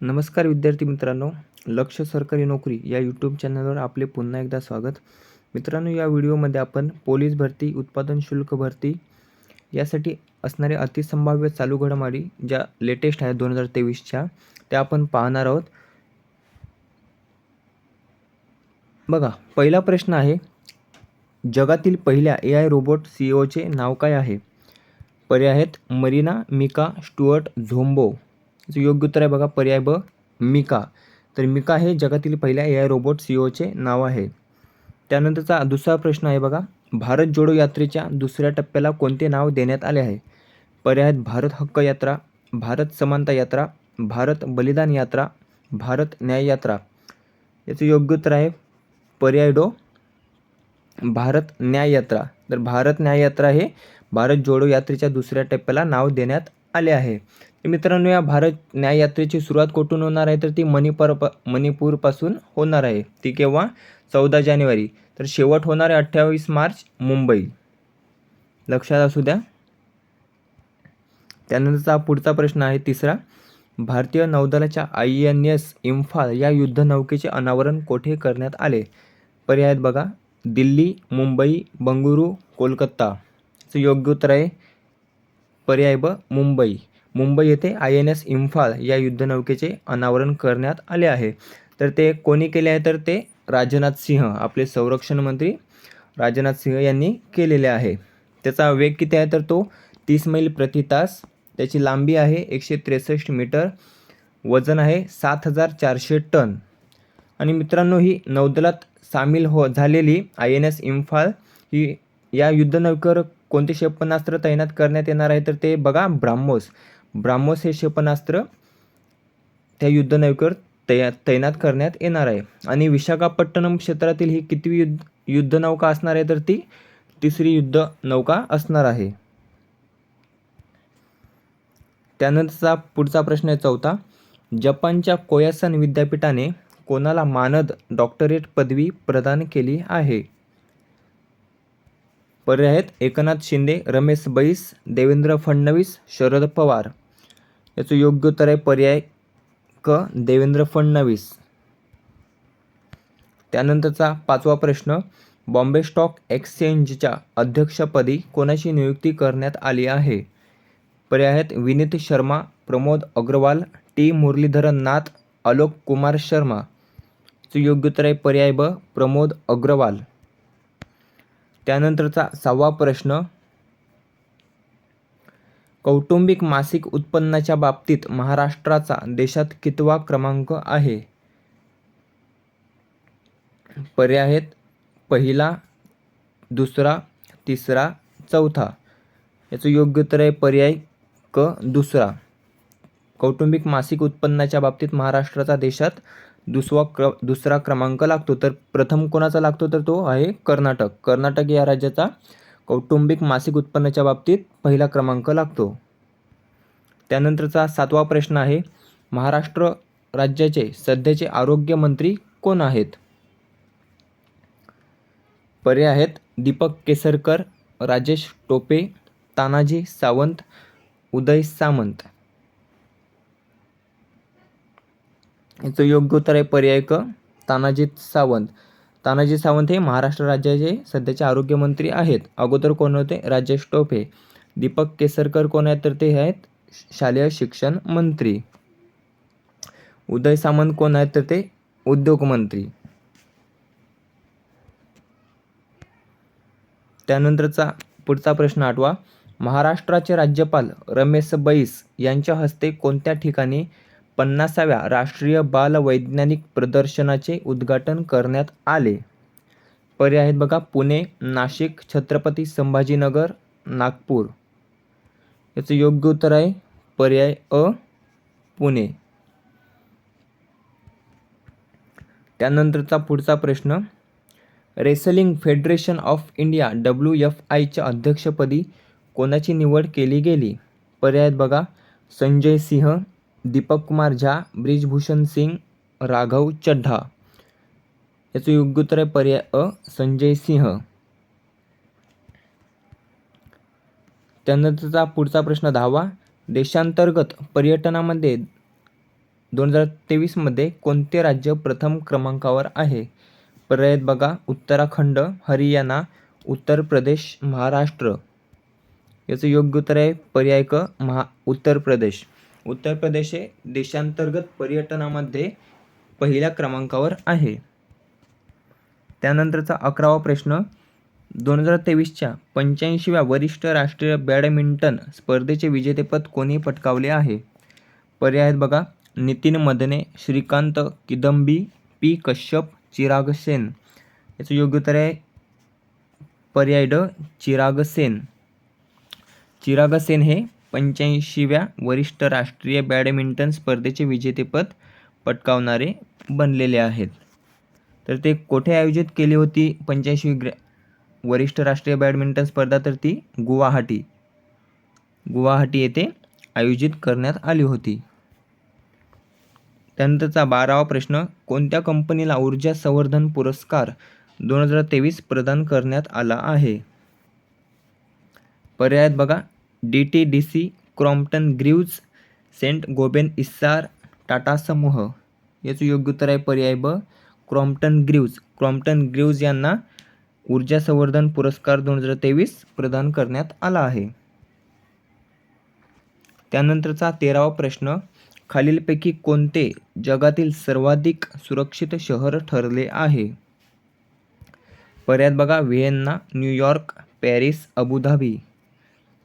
नमस्कार विद्यार्थी मित्रांनो लक्ष सरकारी नोकरी या यूट्यूब चॅनलवर आपले पुन्हा एकदा स्वागत. मित्रांनो या व्हिडिओमध्ये आपण पोलीस भरती उत्पादन शुल्क भरती यासाठी असणारे अतिसंभाव्य चालू घडामोडी ज्या लेटेस्ट आहेत दोन हजार तेवीसच्या त्या आपण पाहणार आहोत. बघा पहिला प्रश्न आहे जगातील पहिल्या ए आय रोबोट सी ओचे नाव काय आहे? पर्याय आहेत मरीना मिका स्टुअर्ट झोम्बो. याचं योग्य उत्तर आहे बघा पर्याय ब मिका. तर मिका हे जगातील पहिल्या ए आय रोबोट सी ओचे नाव आहे. त्यानंतरचा दुसरा प्रश्न आहे बघा भारत जोडो यात्रेच्या दुसऱ्या टप्प्याला कोणते नाव देण्यात आले आहे? पर्याय आहेत भारत हक्क यात्रा भारत समानता यात्रा भारत बलिदान यात्रा भारत न्याय यात्रा. याचं योग्य उत्तर आहे पर्याय डो भारत न्याय यात्रा. तर भारत न्याय यात्रा हे भारत जोडो यात्रेच्या दुसऱ्या टप्प्याला नाव देण्यात आले आहे. मित्रांनो या भारत न्याय यात्रेची सुरुवात कुठून होणार आहे? तर ती मणिपूर मणिपूरपासून होणार आहे. ती केव्हा? चौदा जानेवारी. तर शेवट होणार आहे अठ्ठावीस मार्च मुंबई. लक्षात असू द्या. त्यानंतरचा पुढचा प्रश्न आहे तिसरा. भारतीय नौदलाच्या आय एन एस इम्फाल या युद्धनौकेचे अनावरण कोठे करण्यात आले? पर्याय आहेत बघा. दिल्ली मुंबई बंगळुरू कोलकाता. योग्य उत्तर आहे पर्याय ब मुंबई. मुंबई येथे आय एन एस इम्फाल या युद्धनौकेचे अनावरण करण्यात आले आहे. तर ते कोणी केले आहे? तर ते राजनाथ सिंह आपले संरक्षण मंत्री राजनाथ सिंह यांनी केलेले आहे. त्याचा वेग किती आहे? तर तो तीस मैल प्रति तास. त्याची लांबी आहे एकशे त्रेसष्ट मीटर. वजन आहे सात हजार चारशे टन. आणि मित्रांनो ही नौदलात सामील हो झालेली आय एन एस इम्फाल ही या युद्धनौकेवर कोणते क्षेपणास्त्र तैनात करण्यात येणार आहे? तर ते बघा ब्राह्मोस. ब्राह्मोस हे क्षेपणास्त्र त्या युद्धनौकेवर तया तैनात करण्यात येणार आहे. आणि विशाखापट्टणम क्षेत्रातील ही कितवी युद्ध युद्धनौका असणार आहे तर ती तिसरी युद्ध नौका असणार आहे. त्यानंतरचा पुढचा प्रश्न आहे चौथा. जपानच्या कोयासन विद्यापीठाने कोणाला मानद डॉक्टरेट पदवी प्रदान केली आहे? पर्याय आहेत. एकनाथ शिंदे रमेश बैस देवेंद्र फडणवीस शरद पवार. याचं योग्य उत्तर आहे पर्याय क. देवेंद्र फडणवीस. त्यानंतरचा पाचवा प्रश्न बॉम्बे स्टॉक एक्सचेंजच्या अध्यक्षपदी कोणाची नियुक्ती करण्यात आली आहे? पर्याय आहेत विनीत शर्मा प्रमोद अग्रवाल टी. मुरलीधरन नाथ अलोक कुमार शर्मा. योग्य उत्तर आहे पर्याय ब. प्रमोद अग्रवाल. त्यानंतरचा सहावा प्रश्न कौटुंबिक मासिक उत्पन्नाच्या बाबतीत महाराष्ट्राचा देशात कितवा क्रमांक आहे? पर्याय आहेत पहिला दुसरा तिसरा चौथा. याचं योग्य उत्तर आहे पर्याय क दुसरा. कौटुंबिक मासिक उत्पन्नाच्या बाबतीत महाराष्ट्राचा देशात दुसवा क्र दुसरा क्रमांक लागतो तर प्रथम कोणाचा लागतो तर तो आहे कर्नाटक. कर्नाटक या राज्याचा कौटुंबिक मासिक उत्पन्नाच्या बाबतीत पहिला क्रमांक लागतो. त्यानंतरचा सातवा प्रश्न आहे महाराष्ट्र राज्याचे सध्याचे आरोग्यमंत्री कोण आहेत? पर्याय आहेत दीपक केसरकर राजेश टोपे तानाजी सावंत उदय सामंत. याचं योग्य उत्तर आहे पर्याय क तानाजी सावंत. तानाजी सावंत हे महाराष्ट्र राज्याचे सध्याचे आरोग्यमंत्री आहेत. अगोदर कोण होते? राजेश टोपे. दीपक केसरकर कोण आहेत? तर ते आहेत शालेय शिक्षण मंत्री. उदय सामंत कोण आहेत? तर ते उद्योग मंत्री. त्यानंतरचा पुढचा प्रश्न आठवा. महाराष्ट्राचे राज्यपाल रमेश बैस यांच्या हस्ते कोणत्या ठिकाणी पन्नासाव्या राष्ट्रीय बाल वैज्ञानिक प्रदर्शनाचे उद्घाटन करण्यात आले. पर्याय आहेत बघा. पुणे नाशिक छत्रपती संभाजीनगर नागपूर. याचं योग्य उत्तर आहे. पर्याय अ पुणे. त्यानंतरचा पुढचा प्रश्न. Wrestling federation of India W F आयच्या अध्यक्षपदी कोणाची निवड केली गेली? पर्याय बघा. संजय सिंह दीपक कुमार झा ब्रिजभूषण सिंग राघव चड्ढा. याचं योग्य उत्तर आहे पर्याय अ संजय सिंह. त्यानंतरचा पुढचा प्रश्न दहावा. देशांतर्गत पर्यटनामध्ये दोन हजार तेवीसमध्ये कोणते राज्य प्रथम क्रमांकावर आहे? पर्याय बघा. उत्तराखंड हरियाणा उत्तर प्रदेश महाराष्ट्र. याचं योग्य उत्तर आहे पर्याय क महा उत्तर प्रदेश. उत्तर प्रदेश हे देशांतर्गत पर्यटनामध्ये पहिल्या क्रमांकावर आहे. त्यानंतरचा अकरावा प्रश्न दोन हजार तेवीसच्या पंच्याऐंशीव्या वरिष्ठ राष्ट्रीय बॅडमिंटन स्पर्धेचे विजेतेपद कोणी पटकावले आहे? पर्याय आहेत बघा. नितीन मदने श्रीकांत किदंबी पी कश्यप चिराग सेन. याचं योग्य उत्तर आहे पर्याय ड चिराग सेन. चिराग सेन हे पंच्याऐंशीव्या वरिष्ठ राष्ट्रीय बॅडमिंटन स्पर्धेचे विजेतेपद पटकावणारे बनलेले आहेत. तर ते कोठे आयोजित केली होती? पंच्याऐंशी ग्रॅ वरिष्ठ राष्ट्रीय बॅडमिंटन स्पर्धा तर ती गुवाहाटी. गुवाहाटी येथे आयोजित करण्यात आली होती. त्यानंतरचा बारावा प्रश्न कोणत्या कंपनीला ऊर्जा संवर्धन पुरस्कार दोन हजार तेवीस प्रदान करण्यात आला आहे? पर्यायात बघा. D T D C Crompton Greaves Saint Gobain Essar Tata समूह. याचं योग्य उत्तर आहे पर्याय ब क्रॉम्प्टन ग्रीव्ज. क्रॉम्प्टन ग्रीव्ज यांना ऊर्जा संवर्धन पुरस्कार दोन हजार तेवीस प्रदान करण्यात आला आहे. त्यानंतरचा तेरावा प्रश्न खालीलपैकी कोणते जगातील सर्वाधिक सुरक्षित शहर ठरले आहे? पर्यायात बघा व्हिएन्ना न्यूयॉर्क पॅरिस अबुधाबी.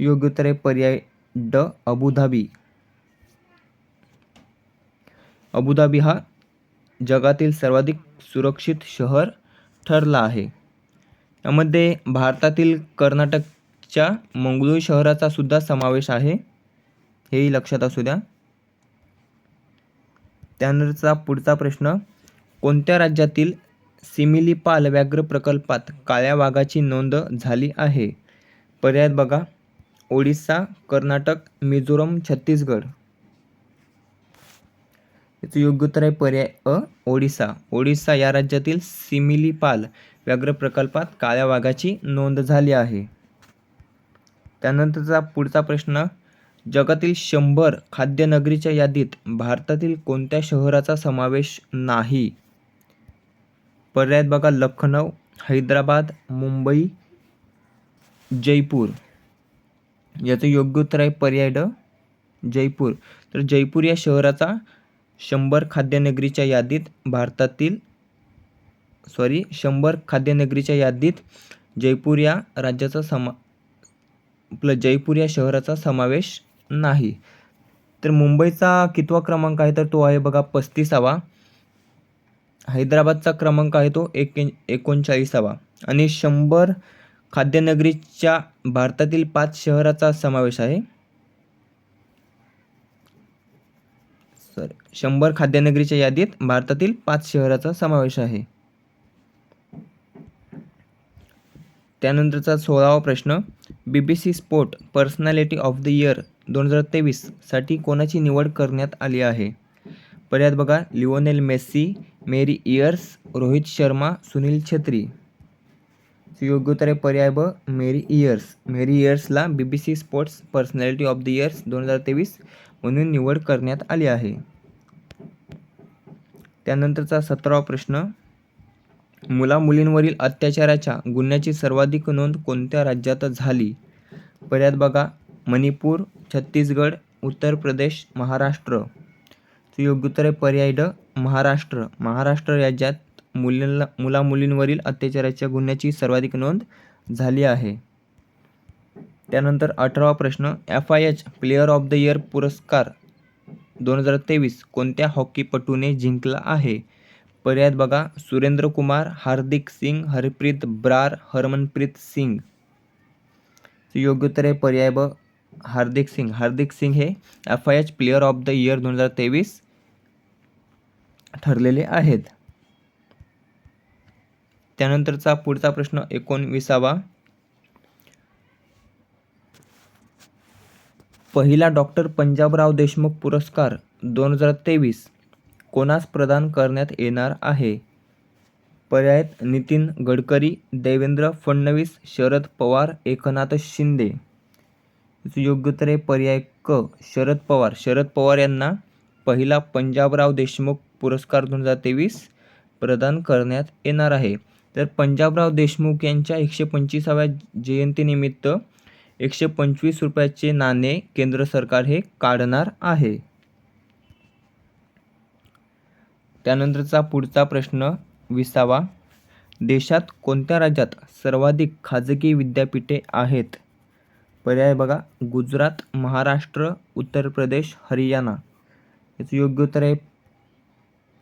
योग्य उत्तर आहे पर्याय ड अबुधाबी. अबुधाबी हा जगातील सर्वाधिक सुरक्षित शहर ठरला आहे. यामध्ये भारतातील कर्नाटकच्या मंगळूर शहराचा सुद्धा समावेश आहे. हेही लक्षात असू द्या. त्यानंतरचा पुढचा प्रश्न कोणत्या राज्यातील सिमिलीपाल व्याघ्र प्रकल्पात काळ्या वाघाची नोंद झाली आहे? पर्यायात बघा. ओडिसा कर्नाटक मिझोरम छत्तीसगड याचं योग्य उत्तर आहे पर्याय अ ओडिसा. ओडिसा या राज्यातील सिमिलीपाल व्याघ्र प्रकल्पात काळ्या वाघाची नोंद झाली आहे. त्यानंतरचा पुढचा प्रश्न जगातील शंभर खाद्यनगरीच्या यादीत भारतातील कोणत्या शहराचा समावेश नाही? पर्यायात बघा लखनौ हैदराबाद मुंबई जयपूर. याचं योग्य उत्तर आहे पर्याय ड जयपूर. तर जयपूर या शहराचा शंभर खाद्यनगरीच्या यादीत भारतातील सॉरी शंभर खाद्यनगरीच्या यादीत जयपूर या राज्याचा समा आपलं जयपूर या शहराचा समावेश नाही. तर मुंबईचा कितवा क्रमांक आहे तर तो आहे बघा पस्तीसावा. हैदराबादचा क्रमांक आहे तो एक एकोणचाळीसावा. आणि शंभर खाद्यनगरीच्या भारतातील पाच शहराचा समावेश आहे. सर शंभर खाद्यनगरीच्या यादीत भारतातील पाच शहराचा समावेश आहे. त्यानंतरचा सोळावा प्रश्न. B B C sport personality of the year दोन हजार तेवीससाठी कोणाची निवड करण्यात आली आहे? पर्यायात बघा. Lionel Messi Mary Earps Rohit Sharma Sunil Chhetri. योग्य उत्तर आहे पर्याय ब Mary Earps. Mary इयर्सला B B C sports personality of the years दोन हजार तेवीस म्हणून निवड करण्यात आली आहे. त्यानंतरचा सतरावा प्रश्न. मुला मुलींवरील अत्याचाराच्या गुन्ह्याची सर्वाधिक नोंद कोणत्या राज्यात झाली? पर्यात बघा. मणिपूर छत्तीसगड उत्तर प्रदेश महाराष्ट्र. योग्य उत्तर आहे पर्याय ड महाराष्ट्र. महाराष्ट्र राज्यात मुलींला मुलामुलींवरील अत्याचाराच्या गुन्ह्याची सर्वाधिक नोंद झाली आहे. त्यानंतर अठरावा प्रश्न F I H player of the year पुरस्कार दोन हजार तेवीस कोणत्या हॉकीपटूने जिंकला आहे? पर्यायात बघा सुरेंद्र कुमार हार्दिक सिंग हरप्रीत ब्रार हरमनप्रीत सिंग. योग्य उत्तर आहे पर्याय ब हार्दिक सिंग. हार्दिक सिंग हे F I H player of the year दोन हजार तेवीस ठरलेले आहेत. त्यानंतरचा पुढचा प्रश्न एकोणविसावा. पहिला डॉक्टर पंजाबराव देशमुख पुरस्कार दोन हजार तेवीस कोणास प्रदान करण्यात येणार आहे? पर्यायात नितीन गडकरी देवेंद्र फडणवीस शरद पवार एकनाथ शिंदे. योग्य तर आहे पर्याय क. शरद पवार. शरद पवार यांना पहिला पंजाबराव देशमुख पुरस्कार दोन हजार तेवीस प्रदान करण्यात येणार आहे. तर पंजाबराव देशमुख यांच्या एकशे पंचवीसाव्या जयंतीनिमित्त एकशे पंचवीस रुपयाचे नाणे केंद्र सरकार हे काढणार आहे. त्यानंतरचा पुढचा प्रश्न विसावा. देशात कोणत्या राज्यात सर्वाधिक खाजगी विद्यापीठे आहेत? पर्याय बघा. गुजरात महाराष्ट्र उत्तर प्रदेश हरियाणा. याचं योग्य उत्तर आहे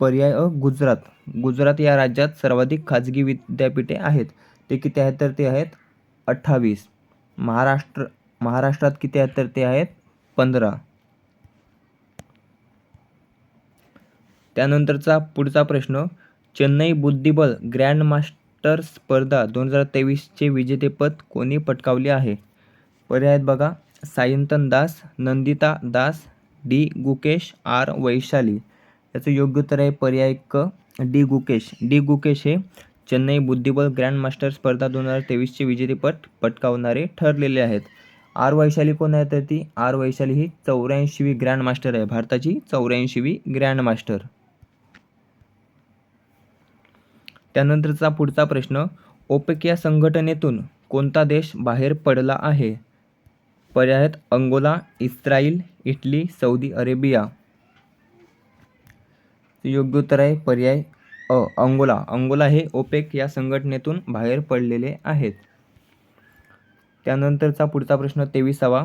पर्याय अ गुजरात. गुजरात या राज्यात सर्वाधिक खाजगी विद्यापीठे आहेत. ते किती आहेत तर ते आहेत? अठ्ठावीस. महाराष्ट्र महाराष्ट्रात किती आहेत तर ते आहेत? पंधरा. त्यानंतरचा पुढचा प्रश्न चेन्नई बुद्धिबल ग्रँड मास्टर स्पर्धा दोन हजार तेवीसचे विजेतेपद कोणी पटकावले आहे? पर्याय आहेत बघा. Sayantan Das Nandita Das D Gukesh R Vaishali. याचं योग्य उत्तर आहे पर्याय क. डी गुकेश. डी गुकेश हे चेन्नई बुद्धिबळ ग्रँड मास्टर स्पर्धा दोन हजार तेवीसचे विजेतेपद पटकावणारे ठरलेले आहेत. आर वैशाली कोण आहे तर ती? आर वैशाली ही चौऱ्याऐंशीवी ग्रँड मास्टर आहे. भारताची चौऱ्याऐंशीवी ग्रँडमास्टर त्यानंतरचा पुढचा प्रश्न ओपेक या संघटनेतून कोणता देश बाहेर पडला आहे? पर्याय आहेत Angola Israel Italy Saudi Arabia. योग्य उत्तर आहे पर्याय अ अंगोला. अंगोला हे ओपेक या संघटनेतून बाहेर पडलेले आहेत. त्यानंतरचा पुढचा प्रश्न तेविसावा.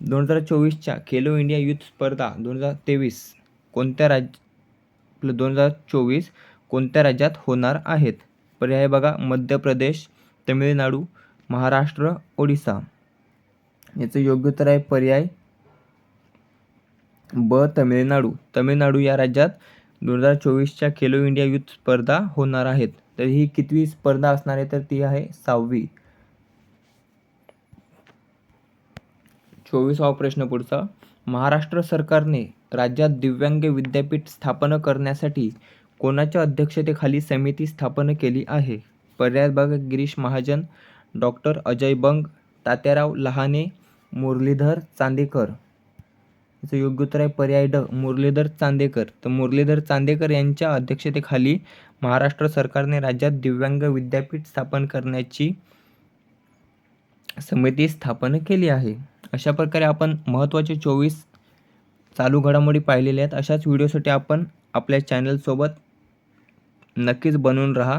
दोन हजार चोवीसच्या खेलो इंडिया युथ स्पर्धा दोन हजार तेवीस कोणत्या राज्य दोन हजार चोवीस कोणत्या राज्यात होणार आहेत? पर्याय बघा. मध्य प्रदेश तमिळनाडू महाराष्ट्र ओडिसा. याचं योग्य उत्तर आहे पर्याय ब तमिळनाडू. तमिळनाडू या राज्यात दोन हजार चोवीसच्या खेलो इंडिया युथ स्पर्धा होणार आहेत. तर ही कितवी स्पर्धा असणार आहे? तर ती आहे सहावी. चोवीसावा प्रश्न पुढचा. महाराष्ट्र सरकारने राज्यात दिव्यांग विद्यापीठ स्थापन करण्यासाठी कोणाच्या अध्यक्षतेखाली समिती स्थापन केली आहे? पर्याय बघा गिरीश महाजन डॉक्टर अजय बंग तात्याराव लहाने मुरलीधर चांदेकर. याचं योग्य उत्तर आहे पर्याय ड मुरलीधर चांदेकर. तर मुरलीधर चांदेकर यांच्या अध्यक्षतेखाली महाराष्ट्र सरकारने राज्यात दिव्यांग विद्यापीठ स्थापन करण्याची समिती स्थापन केली आहे. अशा प्रकारे आपण महत्त्वाचे चोवीस चालू घडामोडी पाहिलेल्या आहेत. अशाच व्हिडिओसाठी आपण आपल्या चॅनलसोबत नक्कीच बनवून राहा.